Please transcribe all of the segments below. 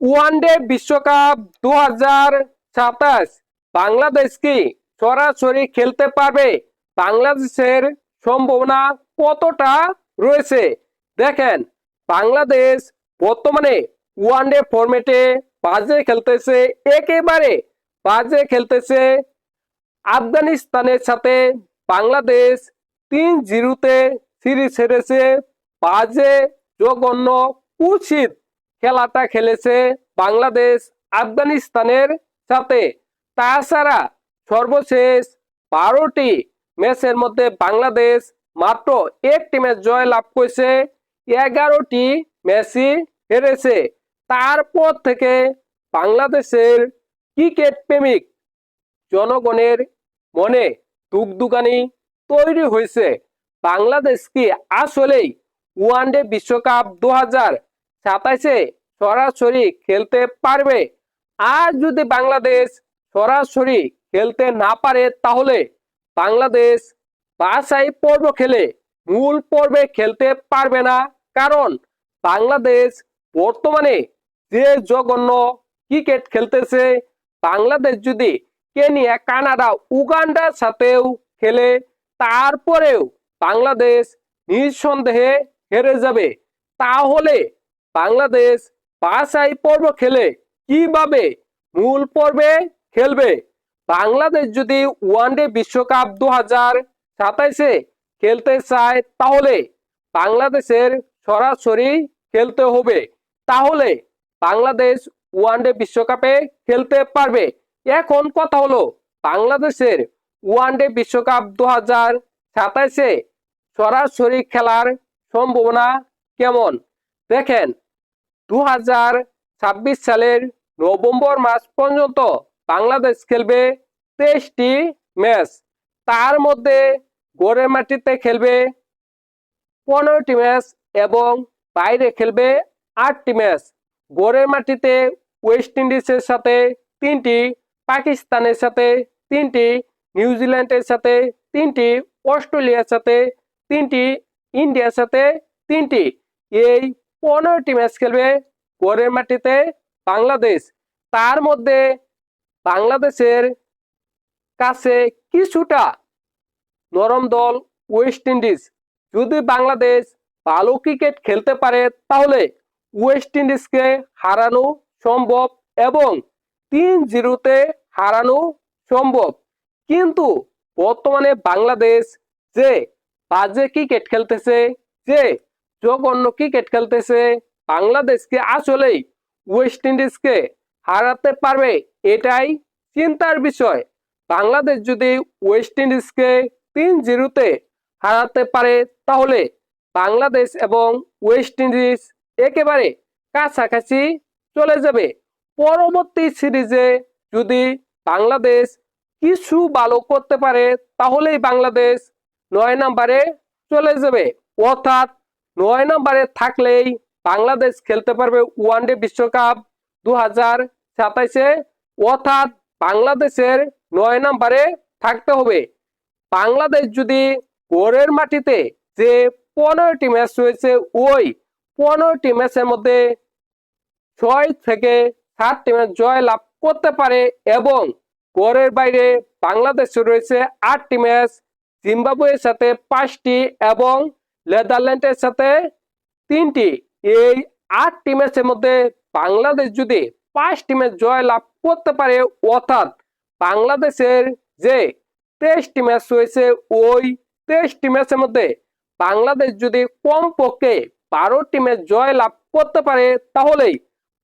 One day বিশ্বকাপ দু হাজার সাতাশ। বাংলাদেশ কি সরাসরি খেলতে পারবে? বাংলাদেশের সম্ভাবনা কতটা রয়েছে? দেখেন, বাংলাদেশ বর্তমানে ওয়ানডে ফরম্যাটে বাজে খেলতেছে, একেবারে বাজে খেলতেছে। আফগানিস্তানের সাথে বাংলাদেশ তিন জিরোতে সিরিজ হেরেছে, বাজে জঘন্য কুচিত খেলাটা খেলেছে বাংলাদেশ আফগানিস্তানের সাথে। তাছাড়া সর্বশেষ বারোটি ম্যাচের মধ্যে বাংলাদেশ মাত্র একটি ম্যাচ জয় লাভ করেছে, এগারোটি ম্যাচই হেরেছে। তারপর থেকে বাংলাদেশের ক্রিকেট প্রেমিক জনগণের মনে দুগদুগানি তৈরি হয়েছে। বাংলাদেশ কি আসলেই ওয়ানডে বিশ্বকাপ দু হাজার সাতাইশে সরাসরি খেলতে পারবে। আর যদি বাংলাদেশ সরাসরি খেলতে না পারে, তাহলে বাংলাদেশ বাসাই পর্ব খেলে মূল পর্বে খেলতে পারবে না। কারণ বাংলাদেশ বর্তমানে যে জঘন্য ক্রিকেট খেলতেছে, বাংলাদেশ যদি কেনিয়া, কানাডা, উগান্ডার সাথেও খেলে, তারপরেও বাংলাদেশ নিঃসন্দেহে হেরে যাবে। তাহলে বাংলাদেশ বাসাই পর্ব খেলে কীভাবে মূল পর্বে খেলবে? বাংলাদেশ যদি ওয়ানডে বিশ্বকাপ দু হাজার সাতাইশে খেলতে চায়, তাহলে বাংলাদেশের সরাসরি খেলতে হবে। তাহলে বাংলাদেশ ওয়ানডে বিশ্বকাপে খেলতে পারবে। এখন কথা হলো, বাংলাদেশের ওয়ানডে বিশ্বকাপ দু হাজার সাতাইশে সরাসরি খেলার সম্ভাবনা কেমন? দেখেন দু হাজার ছাব্বিশ সালের নভেম্বর মাস পর্যন্ত বাংলাদেশ খেলবে তেইশটি ম্যাচ। তার মধ্যে গড়ের মাটিতে খেলবে পনেরোটি ম্যাচ এবং বাইরে খেলবে আটটি ম্যাচ। গড়ের মাটিতে ওয়েস্ট ইন্ডিজের সাথে তিনটি, পাকিস্তানের সাথে তিনটি, নিউজিল্যান্ডের সাথে তিনটি, অস্ট্রেলিয়ার সাথে তিনটি, ইন্ডিয়ার সাথে তিনটি। এই পনেরোটি ম্যাচ খেলবে গড়ের মাটিতে বাংলাদেশ। তার মধ্যে বাংলাদেশের কাছে কিছুটা নরম দল ওয়েস্ট ইন্ডিজ। যদি বাংলাদেশ ভালো ক্রিকেট খেলতে পারে, তাহলে ওয়েস্ট ইন্ডিজকে হারানো সম্ভব এবং তিন জিরোতে হারানো সম্ভব। কিন্তু বর্তমানে বাংলাদেশ যে বাজে ক্রিকেট খেলতেছে, যে জঘন্য ক্রিকেট খেলতেছে, বাংলাদেশকে আসলেই ওয়েস্ট ইন্ডিজকে হারাতে পারবে, এটাই চিন্তার বিষয়। বাংলাদেশ যদি ওয়েস্ট ইন্ডিজকে তিন জিরোতে হারাতে পারে, তাহলে বাংলাদেশ এবং ওয়েস্ট ইন্ডিজ একেবারে কাছাকাছি চলে যাবে। পরবর্তী সিরিজে যদি বাংলাদেশ কিছু ভালো করতে পারে, তাহলেই বাংলাদেশ নয় নাম্বারে চলে যাবে। অর্থাৎ নয় নম্বরে থাকলেই বাংলাদেশ খেলতে পারবে ওয়ানডে বিশ্বকাপ দু হাজার সাতাইশে। অর্থাৎ বাংলাদেশের নয় নম্বরে থাকতে হবে। বাংলাদেশ যদি গোরের মাটিতে যে পনেরোটি ম্যাচ রয়েছে ওই পনেরোটি ম্যাচের মধ্যে ছয় থেকে সাতটি ম্যাচ জয় লাভ করতে পারে এবং গোরের বাইরে বাংলাদেশে রয়েছে আটটি ম্যাচ, জিম্বাবুয়ের সাথে পাঁচটি এবং নেদারল্যান্ডের সাথে তিনটি। এই আটটি ম্যাচের মধ্যে বাংলাদেশ যদি পাঁচটি ম্যাচ জয় লাভ করতে পারে, অর্থাৎ বাংলাদেশের যে তেইশটি ম্যাচ রয়েছে, ওই তেইশটি ম্যাচের মধ্যে বাংলাদেশ যদি কমপক্ষে বারোটি ম্যাচ জয় লাভ করতে পারে, তাহলেই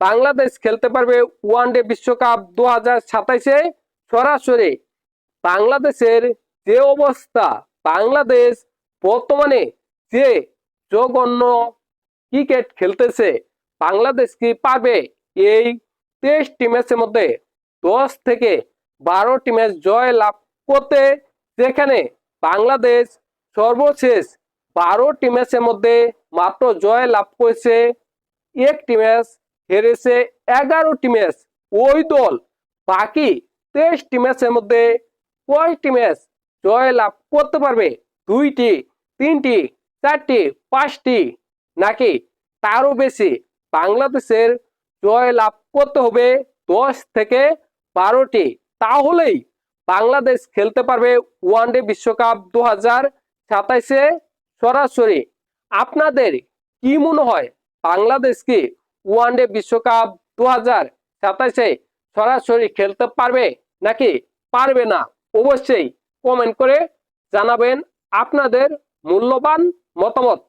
বাংলাদেশ খেলতে পারবে ওয়ানডে বিশ্বকাপ দু হাজার সাতাইশে। সরাসরি বাংলাদেশের যে অবস্থা, বাংলাদেশ বর্তমানে যে জঘন্য ক্রিকেট খেলতেছে, বাংলাদেশ কি পারবে? এই তেইশটি ম্যাচের মধ্যে দশ থেকে বারোটি ম্যাচ জয় লাভ করতে, যেখানে বাংলাদেশ সর্বশেষ বারোটি ম্যাচের মধ্যে মাত্র জয় লাভ করেছে। একটি ম্যাচ হেরেছে এগারোটি ম্যাচ ওই দল। বাকি তেইশটি ম্যাচের মধ্যে কয়টি ম্যাচ জয় লাভ করতে পারবে? দুইটি, তিনটি চারটি, পাঁচটি নাকি তারও বেশি? বাংলাদেশের জয় লাভ করতে হবে দশ থেকে বারোটি। তাহলেই বাংলাদেশ খেলতে পারবে ওয়ানডে বিশ্বকাপ দু হাজার সাতাইশে সরাসরি। আপনাদের কি মনে হয়, বাংলাদেশ কি ওয়ানডে বিশ্বকাপ দু হাজার সাতাইশে সরাসরি খেলতে পারবে নাকি পারবে না? অবশ্যই কমেন্ট করে জানাবেন। আপনাদের মূল্যবান মতামত